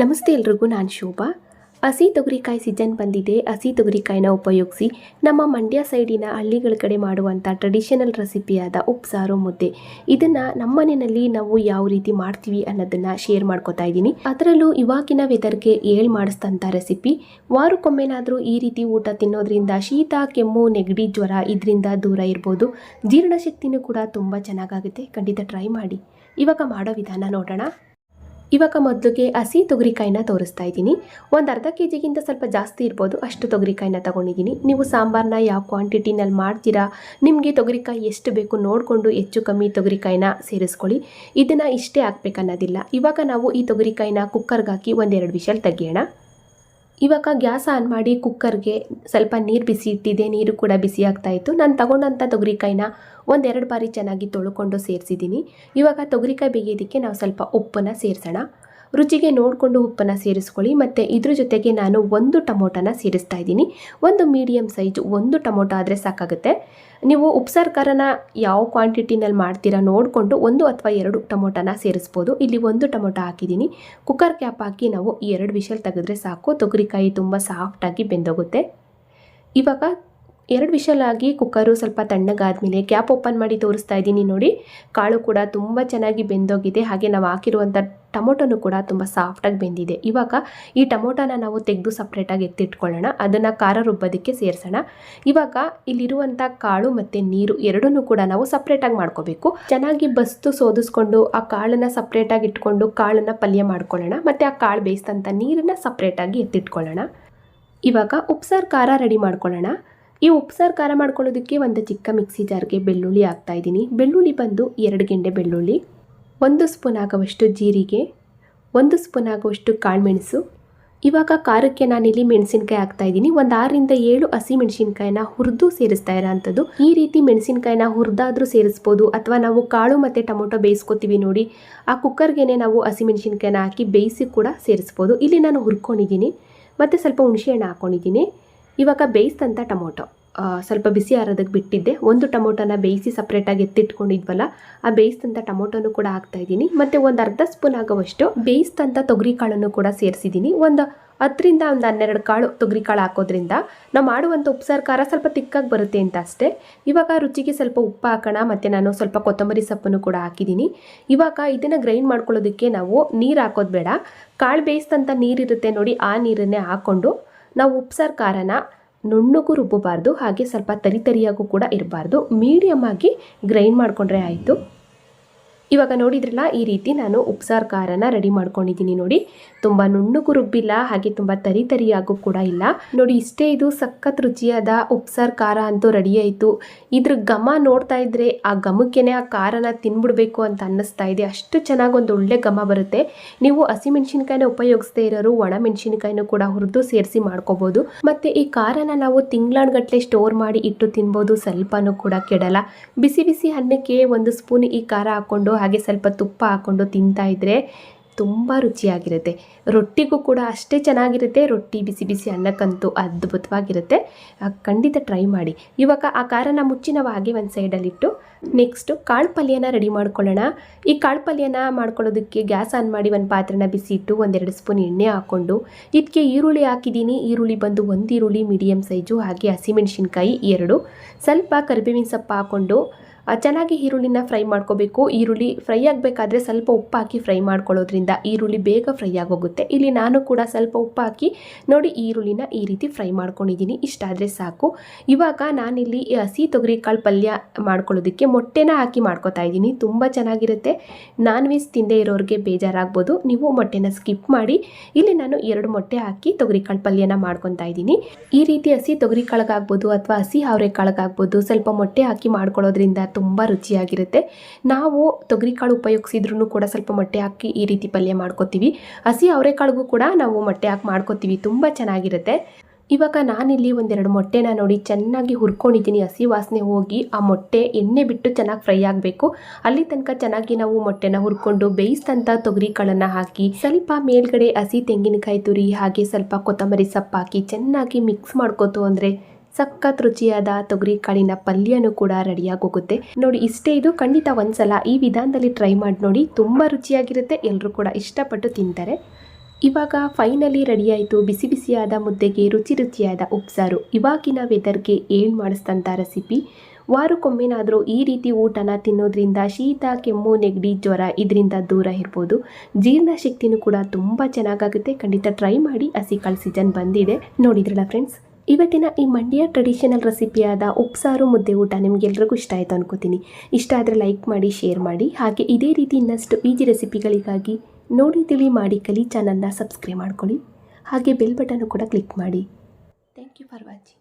ನಮಸ್ತೆ ಎಲ್ರಿಗೂ, ನಾನು ಶೋಭಾ. ಹಸಿ ತೊಗರಿಕಾಯಿ ಸೀಸನ್ ಬಂದಿದೆ. ಹಸಿ ತೊಗರಿಕಾಯಿನ ಉಪಯೋಗಿಸಿ ನಮ್ಮ ಮಂಡ್ಯ ಸೈಡಿನ ಹಳ್ಳಿಗಳ ಕಡೆ ಮಾಡುವಂಥ ಟ್ರೆಡಿಷನಲ್ ರೆಸಿಪಿಯಾದ ಉಪ್ಸಾರು ಮುದ್ದೆ. ಇದನ್ನು ನಮ್ಮ ಮನೆಯಲ್ಲಿ ನಾವು ಯಾವ ರೀತಿ ಮಾಡ್ತೀವಿ ಅನ್ನೋದನ್ನು ಶೇರ್ ಮಾಡ್ಕೋತಾ ಇದ್ದೀನಿ. ಅದರಲ್ಲೂ ಇವಾಗಿನ ವೆದರ್ಗೆ ಏಳು ಮಾಡಿಸ್ತಂಥ ರೆಸಿಪಿ ವಾರಕ್ಕೊಮ್ಮೆನಾದರೂ ಈ ರೀತಿ ಊಟ ತಿನ್ನೋದ್ರಿಂದ ಶೀತ, ಕೆಮ್ಮು, ನೆಗಡಿ, ಜ್ವರ ಇದರಿಂದ ದೂರ ಇರ್ಬೋದು. ಜೀರ್ಣಶಕ್ತಿನೂ ಕೂಡ ತುಂಬ ಚೆನ್ನಾಗಾಗುತ್ತೆ. ಖಂಡಿತ ಟ್ರೈ ಮಾಡಿ. ಇವಾಗ ಮಾಡೋ ವಿಧಾನ ನೋಡೋಣ. ಇವಾಗ ಮೊದಲಿಗೆ ಹಸಿ ತೊಗರಿಕಾಯಿನ ತೋರಿಸ್ತಾ ಇದ್ದೀನಿ. ಒಂದು ಅರ್ಧ ಕೆ ಜಿಗಿಂತ ಸ್ವಲ್ಪ ಜಾಸ್ತಿ ಇರ್ಬೋದು. ಅಷ್ಟು ತೊಗರಿಕಾಯಿನ ತಗೊಂಡಿದ್ದೀನಿ. ನೀವು ಸಾಂಬಾರನ್ನ ಯಾವ ಕ್ವಾಂಟಿಟಿನಲ್ಲಿ ಮಾಡ್ತೀರಾ, ನಿಮಗೆ ತೊಗರಿಕಾಯಿ ಎಷ್ಟು ಬೇಕು ನೋಡಿಕೊಂಡು ಹೆಚ್ಚು ಕಮ್ಮಿ ತೊಗರಿಕಾಯಿನ ಸೇರಿಸ್ಕೊಳ್ಳಿ. ಇದನ್ನು ಇಷ್ಟೇ ಹಾಕ್ಬೇಕನ್ನೋದಿಲ್ಲ. ಇವಾಗ ನಾವು ಈ ತೊಗರಿಕಾಯಿನ ಕುಕ್ಕರ್ಗೆ ಹಾಕಿ ಒಂದೆರಡು ವಿಷಲ್ ತೆಗಿಯೋಣ. ಇವಾಗ ಗ್ಯಾಸ್ ಆನ್ ಮಾಡಿ ಕುಕ್ಕರ್ಗೆ ಸ್ವಲ್ಪ ನೀರು ಬಿಸಿ ಇಟ್ಟಿದೆ, ನೀರು ಕೂಡ ಬಿಸಿ ಆಗ್ತಾಯಿತ್ತು ನಾನು ತಗೊಂಡಂಥ ತೊಗರಿಕಾಯಿನ ಒಂದೆರಡು ಬಾರಿ ಚೆನ್ನಾಗಿ ತೊಳ್ಕೊಂಡು ಸೇರಿಸಿದ್ದೀನಿ. ಇವಾಗ ತೊಗರಿಕಾಯಿ ಬೇಯೋದಕ್ಕೆ ನಾವು ಸ್ವಲ್ಪ ಉಪ್ಪನ್ನು ಸೇರಿಸೋಣ. ರುಚಿಗೆ ನೋಡಿಕೊಂಡು ಉಪ್ಪನ್ನು ಸೇರಿಸ್ಕೊಳ್ಳಿ. ಮತ್ತು ಇದ್ರ ಜೊತೆಗೆ ನಾನು ಒಂದು ಟೊಮೊಟೊನ ಸೇರಿಸ್ತಾ ಇದ್ದೀನಿ. ಒಂದು ಮೀಡಿಯಮ್ ಸೈಜ್ ಒಂದು ಟೊಮೊಟೊ ಆದರೆ ಸಾಕಾಗುತ್ತೆ. ನೀವು ಉಪ್ಸಾರು ಯಾವ ಕ್ವಾಂಟಿಟಿನಲ್ಲಿ ಮಾಡ್ತೀರಾ ನೋಡಿಕೊಂಡು ಒಂದು ಅಥವಾ ಎರಡು ಟೊಮೊಟೊನ ಸೇರಿಸ್ಬೋದು. ಇಲ್ಲಿ ಒಂದು ಟೊಮೊಟೊ ಹಾಕಿದ್ದೀನಿ. ಕುಕ್ಕರ್ ಕ್ಯಾಪ್ ಹಾಕಿ ನಾವು ಈ ಎರಡು ವಿಷಲ್ ತೆಗೆದ್ರೆ ಸಾಕು. ತೊಗರಿಕಾಯಿ ತುಂಬ ಸಾಫ್ಟಾಗಿ ಬೆಂದೋಗುತ್ತೆ. ಇವಾಗ ಎರಡು ವಿಷಲಾಗಿ ಕುಕ್ಕರು ಸ್ವಲ್ಪ ತಣ್ಣಗಾದ್ಮೇಲೆ ಕ್ಯಾಪ್ ಓಪನ್ ಮಾಡಿ ತೋರಿಸ್ತಾ ಇದ್ದೀನಿ ನೋಡಿ. ಕಾಳು ಕೂಡ ತುಂಬ ಚೆನ್ನಾಗಿ ಬೆಂದೋಗಿದೆ. ಹಾಗೆ ನಾವು ಹಾಕಿರುವಂಥ ಟೊಮೊಟೊನು ಕೂಡ ತುಂಬ ಸಾಫ್ಟಾಗಿ ಬೆಂದಿದೆ. ಇವಾಗ ಈ ಟೊಮೊಟೊನ ನಾವು ತೆಗೆದು ಸಪ್ರೇಟಾಗಿ ಎತ್ತಿಟ್ಕೊಳ್ಳೋಣ. ಅದನ್ನು ಖಾರ ರುಬ್ಬೋದಕ್ಕೆ ಸೇರಿಸೋಣ. ಇವಾಗ ಇಲ್ಲಿರುವಂಥ ಕಾಳು ಮತ್ತು ನೀರು ಎರಡನ್ನೂ ಕೂಡ ನಾವು ಸಪ್ರೇಟಾಗಿ ಮಾಡ್ಕೋಬೇಕು. ಚೆನ್ನಾಗಿ ಬಸ್ತು ಸೋದಿಸ್ಕೊಂಡು ಆ ಕಾಳನ್ನು ಸಪ್ರೇಟಾಗಿ ಇಟ್ಕೊಂಡು ಕಾಳನ್ನು ಪಲ್ಯ ಮಾಡ್ಕೊಳ್ಳೋಣ. ಮತ್ತು ಆ ಕಾಳು ಬೇಯಿಸಿದಂಥ ನೀರನ್ನು ಸಪ್ರೇಟಾಗಿ ಎತ್ತಿಟ್ಕೊಳ್ಳೋಣ. ಇವಾಗ ಉಪ್ಸಾರು ಖಾರ ರೆಡಿ ಮಾಡ್ಕೊಳ್ಳೋಣ. ಈ ಉಪ್ಸಾರು ಖಾರ ಮಾಡ್ಕೊಳ್ಳೋದಕ್ಕೆ ಒಂದು ಚಿಕ್ಕ ಮಿಕ್ಸಿ ಜಾರ್ಗೆ ಬೆಳ್ಳುಳ್ಳಿ ಹಾಕ್ತಾ ಇದ್ದೀನಿ. ಬೆಳ್ಳುಳ್ಳಿ ಬಂದು ಎರಡು ಗೆಂಡೆ ಬೆಳ್ಳುಳ್ಳಿ, ಒಂದು ಸ್ಪೂನ್ ಆಗುವಷ್ಟು ಜೀರಿಗೆ, ಒಂದು ಸ್ಪೂನ್ ಆಗುವಷ್ಟು ಕಾಳುಮೆಣಸು. ಇವಾಗ ಖಾರಕ್ಕೆ ನಾನಿಲ್ಲಿ ಮೆಣಸಿನ್ಕಾಯಿ ಹಾಕ್ತಾ ಇದ್ದೀನಿ. ಒಂದು ಆರರಿಂದ ಏಳು ಹಸಿ ಮೆಣಸಿನ್ಕಾಯಿನ ಹುರಿದು ಸೇರಿಸ್ತಾ ಇರೋ ಅಂಥದ್ದು. ಈ ರೀತಿ ಮೆಣಸಿನ್ಕಾಯಿನ ಹುರಿದಾದ್ರೂ ಸೇರಿಸ್ಬೋದು. ಅಥವಾ ನಾವು ಕಾಳು ಮತ್ತು ಟೊಮೊಟೊ ಬೇಯಿಸ್ಕೊತೀವಿ ನೋಡಿ, ಆ ಕುಕ್ಕರ್ಗೆ ನಾವು ಹಸಿ ಮೆಣಸಿನ್ಕಾಯಿನ ಹಾಕಿ ಬೇಯಿಸಿ ಕೂಡ ಸೇರಿಸ್ಬೋದು. ಇಲ್ಲಿ ನಾನು ಹುರ್ಕೊಂಡಿದ್ದೀನಿ. ಮತ್ತು ಸ್ವಲ್ಪ ಹುಣಸೆಹಣ್ಣು ಹಾಕ್ಕೊಂಡಿದ್ದೀನಿ ಇವಾಗ ಬೇಯಿಸಿದಂಥ ಟೊಮೊಟೊ. ಸ್ವಲ್ಪ ಬಿಸಿ ಆರೋದಕ್ಕೆ ಬಿಟ್ಟಿದ್ದೆ. ಒಂದು ಟೊಮೊಟೊನ ಬೇಯಿಸಿ ಸಪ್ರೇಟಾಗಿ ಎತ್ತಿಟ್ಕೊಂಡಿದ್ವಲ್ಲ, ಆ ಬೇಯಿಸಿದಂಥ ಟೊಮೊಟೊನು ಕೂಡ ಹಾಕ್ತಾ ಇದ್ದೀನಿ. ಮತ್ತು ಒಂದು ಅರ್ಧ ಸ್ಪೂನ್ ಆಗುವಷ್ಟು ಬೇಯಿಸಿದಂಥ ತೊಗರಿ ಕಾಳನ್ನು ಕೂಡ ಸೇರಿಸಿದ್ದೀನಿ. ಒಂದು ಹತ್ತರಿಂದ ಒಂದು ಹನ್ನೆರಡು ಕಾಳು ತೊಗರಿ ಕಾಳು ಹಾಕೋದ್ರಿಂದ ನಾವು ಮಾಡುವಂಥ ಉಪ್ಸಾರು ಖಾರ ಸ್ವಲ್ಪ ತಿಕ್ಕಾಗಿ ಬರುತ್ತೆ ಅಂತ ಅಷ್ಟೇ. ಇವಾಗ ರುಚಿಗೆ ಸ್ವಲ್ಪ ಉಪ್ಪು ಹಾಕೋಣ, ಮತ್ತು ನಾನು ಸ್ವಲ್ಪ ಕೊತ್ತಂಬರಿ ಸೊಪ್ಪನ್ನು ಕೂಡ ಹಾಕಿದ್ದೀನಿ. ಇವಾಗ ಇದನ್ನು ಗ್ರೈಂಡ್ ಮಾಡ್ಕೊಳ್ಳೋದಕ್ಕೆ ನಾವು ನೀರು ಹಾಕೋದು ಬೇಡ. ಕಾಳು ಬೇಯಿಸಿದಂಥ ನೀರಿರುತ್ತೆ ನೋಡಿ, ಆ ನೀರನ್ನೇ ಹಾಕ್ಕೊಂಡು ನಾವು ಉಪ್ಸಾರು ಖಾರನ ನುಣ್ಣಗೂ ರುಬ್ಬಬಾರ್ದು ಹಾಗೆ ಸ್ವಲ್ಪ ತರಿತರಿಯಾಗೂ ಕೂಡ ಇರಬಾರ್ದು. ಮೀಡಿಯಮ್ ಆಗಿ ಗ್ರೈಂಡ್ ಮಾಡಿಕೊಂಡ್ರೆ ಆಯಿತು. ಇವಾಗ ನೋಡಿದ್ರಲ್ಲ, ಈ ರೀತಿ ನಾನು ಉಪ್ಸಾರು ಖಾರನ ರೆಡಿ ಮಾಡ್ಕೊಂಡಿದ್ದೀನಿ ನೋಡಿ. ತುಂಬ ನುಣ್ಣಗೂ ರುಬ್ಬಿಲ್ಲ, ಹಾಗೆ ತುಂಬ ತರಿ ತರಿಯಾಗೂ ಕೂಡ ಇಲ್ಲ. ನೋಡಿ, ಇಷ್ಟೇ ಇದು ಸಖತ್ ರುಚಿಯಾದ ಉಪ್ಸಾರು ಖಾರ ಅಂತೂ ರೆಡಿ ಆಯಿತು. ಇದ್ರ ಘಮ ನೋಡ್ತಾ ಇದ್ರೆ ಆ ಘಮಕ್ಕೇನೆ ಆ ಖಾರನ ತಿನ್ಬಿಡ್ಬೇಕು ಅಂತ ಅನ್ನಿಸ್ತಾ ಇದೆ. ಅಷ್ಟು ಚೆನ್ನಾಗಿ ಒಂದು ಒಳ್ಳೆ ಘಮ ಬರುತ್ತೆ. ನೀವು ಹಸಿಮೆಣಸಿನ್ಕಾಯಿನ ಉಪಯೋಗಿಸದೇ ಇರೋರು ಒಣ ಮೆಣಸಿನ್ಕಾಯಿನೂ ಕೂಡ ಹುರಿದು ಸೇರಿಸಿ ಮಾಡ್ಕೋಬೋದು. ಮತ್ತು ಈ ಖಾರನ ನಾವು ತಿಂಗಳಾನ್ಗಟ್ಲೆ ಸ್ಟೋರ್ ಮಾಡಿ ಇಟ್ಟು ತಿನ್ಬೋದು, ಸ್ವಲ್ಪನೂ ಕೂಡ ಕೆಡಲ್ಲ. ಬಿಸಿ ಬಿಸಿ ಅನ್ನಕ್ಕೆ ಒಂದು ಸ್ಪೂನ್ ಈ ಖಾರ ಹಾಕ್ಕೊಂಡು ಹಾಗೆ ಸ್ವಲ್ಪ ತುಪ್ಪ ಹಾಕ್ಕೊಂಡು ತಿಂತಾ ಇದ್ರೆ ತುಂಬ ರುಚಿಯಾಗಿರುತ್ತೆ. ರೊಟ್ಟಿಗೂ ಕೂಡ ಅಷ್ಟೇ ಚೆನ್ನಾಗಿರುತ್ತೆ. ರೊಟ್ಟಿ ಬಿಸಿ ಬಿಸಿ ಅನ್ನಕ್ಕಂತೂ ಅದ್ಭುತವಾಗಿರುತ್ತೆ. ಖಂಡಿತ ಟ್ರೈ ಮಾಡಿ. ಇವಾಗ ಆ ಖಾರನ ಮುಚ್ಚಿ ನಾವು ಹಾಗೆ ಒಂದು ಸೈಡಲ್ಲಿಟ್ಟು ನೆಕ್ಸ್ಟು ಕಾಳು ಪಲ್ಯನ ರೆಡಿ ಮಾಡ್ಕೊಳ್ಳೋಣ. ಈ ಕಾಳು ಪಲ್ಯನ ಮಾಡ್ಕೊಳ್ಳೋದಕ್ಕೆ ಗ್ಯಾಸ್ ಆನ್ ಮಾಡಿ ಒಂದು ಪಾತ್ರೆನ ಬಿಸಿ ಇಟ್ಟು ಒಂದೆರಡು ಸ್ಪೂನ್ ಎಣ್ಣೆ ಹಾಕ್ಕೊಂಡು ಇದಕ್ಕೆ ಈರುಳ್ಳಿ ಹಾಕಿದ್ದೀನಿ. ಈರುಳ್ಳಿ ಬಂದು ಒಂದು ಈರುಳ್ಳಿ ಮೀಡಿಯಮ್ ಸೈಜು ಹಾಗೆ ಹಸಿಮೆಣಸಿನ್ಕಾಯಿ ಎರಡು. ಸ್ವಲ್ಪ ಕರಿಬೇವಿನ ಸೊಪ್ಪು ಹಾಕ್ಕೊಂಡು ಚೆನ್ನಾಗಿ ಈರುಳ್ಳಿನ ಫ್ರೈ ಮಾಡ್ಕೋಬೇಕು. ಈರುಳ್ಳಿ ಫ್ರೈ ಆಗಬೇಕಾದ್ರೆ ಸ್ವಲ್ಪ ಉಪ್ಪು ಹಾಕಿ ಫ್ರೈ ಮಾಡ್ಕೊಳ್ಳೋದ್ರಿಂದ ಈರುಳ್ಳಿ ಬೇಗ ಫ್ರೈ ಆಗೋಗುತ್ತೆ. ಇಲ್ಲಿ ನಾನು ಕೂಡ ಸ್ವಲ್ಪ ಉಪ್ಪು ಹಾಕಿ ನೋಡಿ ಈರುಳ್ಳಿನ ಈ ರೀತಿ ಫ್ರೈ ಮಾಡ್ಕೊಂಡಿದ್ದೀನಿ. ಇಷ್ಟಾದರೆ ಸಾಕು. ಇವಾಗ ನಾನಿಲ್ಲಿ ಹಸಿ ತೊಗರಿಕಾಳು ಪಲ್ಯ ಮಾಡ್ಕೊಳ್ಳೋದಕ್ಕೆ ಮೊಟ್ಟೆನ ಹಾಕಿ ಮಾಡ್ಕೊತಾ ಇದ್ದೀನಿ. ತುಂಬ ಚೆನ್ನಾಗಿರುತ್ತೆ. ನಾನ್ ವೆಜ್ ತಿಂದೇ ಇರೋರಿಗೆ ಬೇಜಾರಾಗ್ಬೋದು. ನೀವು ಮೊಟ್ಟೆನ ಸ್ಕಿಪ್ ಮಾಡಿ. ಇಲ್ಲಿ ನಾನು ಎರಡು ಮೊಟ್ಟೆ ಹಾಕಿ ತೊಗರಿಕಾಳು ಪಲ್ಯನ ಮಾಡ್ಕೊತಾ ಇದ್ದೀನಿ. ಈ ರೀತಿ ಹಸಿ ತೊಗರಿ ಕಾಳಗಾಗ್ಬೋದು ಅಥವಾ ಹಸಿ ಅವರೆಕಾಳಗಾಗ್ಬೋದು ಸ್ವಲ್ಪ ಮೊಟ್ಟೆ ಹಾಕಿ ಮಾಡ್ಕೊಳ್ಳೋದ್ರಿಂದ ತುಂಬ ರುಚಿಯಾಗಿರುತ್ತೆ. ನಾವು ತೊಗರಿಕಾಳು ಉಪಯೋಗಿಸಿದ್ರೂ ಕೂಡ ಸ್ವಲ್ಪ ಮೊಟ್ಟೆ ಹಾಕಿ ಈ ರೀತಿ ಪಲ್ಯ ಮಾಡ್ಕೋತೀವಿ. ಹಸಿ ಅವರೆಕಾಳಿಗೂ ಕೂಡ ನಾವು ಮೊಟ್ಟೆ ಹಾಕಿ ಮಾಡ್ಕೋತೀವಿ, ತುಂಬ ಚೆನ್ನಾಗಿರುತ್ತೆ. ಇವಾಗ ನಾನಿಲ್ಲಿ ಒಂದೆರಡು ಮೊಟ್ಟೆನ ನೋಡಿ ಚೆನ್ನಾಗಿ ಹುರ್ಕೊಂಡಿದ್ದೀನಿ. ಹಸಿ ವಾಸನೆ ಹೋಗಿ ಆ ಮೊಟ್ಟೆ ಎಣ್ಣೆ ಬಿಟ್ಟು ಚೆನ್ನಾಗಿ ಫ್ರೈ ಆಗಬೇಕು. ಅಲ್ಲಿ ತನಕ ಚೆನ್ನಾಗಿ ನಾವು ಮೊಟ್ಟೆನ ಹುರ್ಕೊಂಡು ಬೇಯಿಸಿದಂಥ ತೊಗರಿ ಕಾಳನ್ನು ಹಾಕಿ, ಸ್ವಲ್ಪ ಮೇಲ್ಗಡೆ ಹಸಿ ತೆಂಗಿನಕಾಯಿ ತುರಿ ಹಾಗೆ ಸ್ವಲ್ಪ ಕೊತ್ತಂಬರಿ ಸೊಪ್ಪು ಹಾಕಿ ಚೆನ್ನಾಗಿ ಮಿಕ್ಸ್ ಮಾಡ್ಕೋತು ಅಂದರೆ ಸಖತ್ ರುಚಿಯಾದ ತೊಗರಿ ಕಾಳಿನ ಪಲ್ಯನೂ ಕೂಡ ರೆಡಿಯಾಗಿ ಹೋಗುತ್ತೆ ನೋಡಿ, ಇಷ್ಟೇ ಇದು. ಖಂಡಿತ ಒಂದ್ಸಲ ಈ ವಿಧಾನದಲ್ಲಿ ಟ್ರೈ ಮಾಡಿ ನೋಡಿ. ತುಂಬ ರುಚಿಯಾಗಿರುತ್ತೆ. ಎಲ್ಲರೂ ಕೂಡ ಇಷ್ಟಪಟ್ಟು ತಿಂತಾರೆ. ಇವಾಗ ಫೈನಲಿ ರೆಡಿಯಾಯಿತು ಬಿಸಿ ಬಿಸಿಯಾದ ಮುದ್ದೆಗೆ ರುಚಿ ರುಚಿಯಾದ ಉಪ್ಸಾರು. ಇವಾಗಿನ ವೆದರ್ಗೆ ಏನು ಮಾಡಿಸ್ತಂಥ ರೆಸಿಪಿ ವಾರಕ್ಕೊಮ್ಮೆನಾದರೂ ಈ ರೀತಿ ಊಟನ ತಿನ್ನೋದ್ರಿಂದ ಶೀತ, ಕೆಮ್ಮು, ನೆಗಡಿ, ಜ್ವರ ಇದರಿಂದ ದೂರ ಇರ್ಬೋದು. ಜೀರ್ಣಶಕ್ತಿನೂ ಕೂಡ ತುಂಬ ಚೆನ್ನಾಗಾಗುತ್ತೆ. ಖಂಡಿತ ಟ್ರೈ ಮಾಡಿ. ಹಸಿ ಕಾಳು ಸೀಸನ್ ಬಂದಿದೆ. ನೋಡಿದ್ರಲ್ಲ ಫ್ರೆಂಡ್ಸ್ ಇವತ್ತಿನ ಈ ಮಂಡ್ಯ ಟ್ರೆಡಿಷನಲ್ ರೆಸಿಪಿಯಾದ ಉಪ್ಸಾರು ಮುದ್ದೆ ಊಟ ನಿಮಗೆಲ್ರಿಗೂ ಇಷ್ಟ ಆಯಿತು ಅನ್ಕೋತೀನಿ. ಇಷ್ಟ ಆದರೆ ಲೈಕ್ ಮಾಡಿ ಶೇರ್ ಮಾಡಿ. ಹಾಗೆ ಇದೇ ರೀತಿ ಇನ್ನಷ್ಟು ಈಜಿ ರೆಸಿಪಿಗಳಿಗಾಗಿ ನೋಡಿ, ತಿಳಿ ಮಾಡಿ, ಕಲಿ ಚಾನಲ್ನ ಸಬ್ಸ್ಕ್ರೈಬ್ ಮಾಡ್ಕೊಳ್ಳಿ. ಹಾಗೆ ಬೆಲ್ ಬಟನ್ನು ಕೂಡ ಕ್ಲಿಕ್ ಮಾಡಿ. Thank you for watching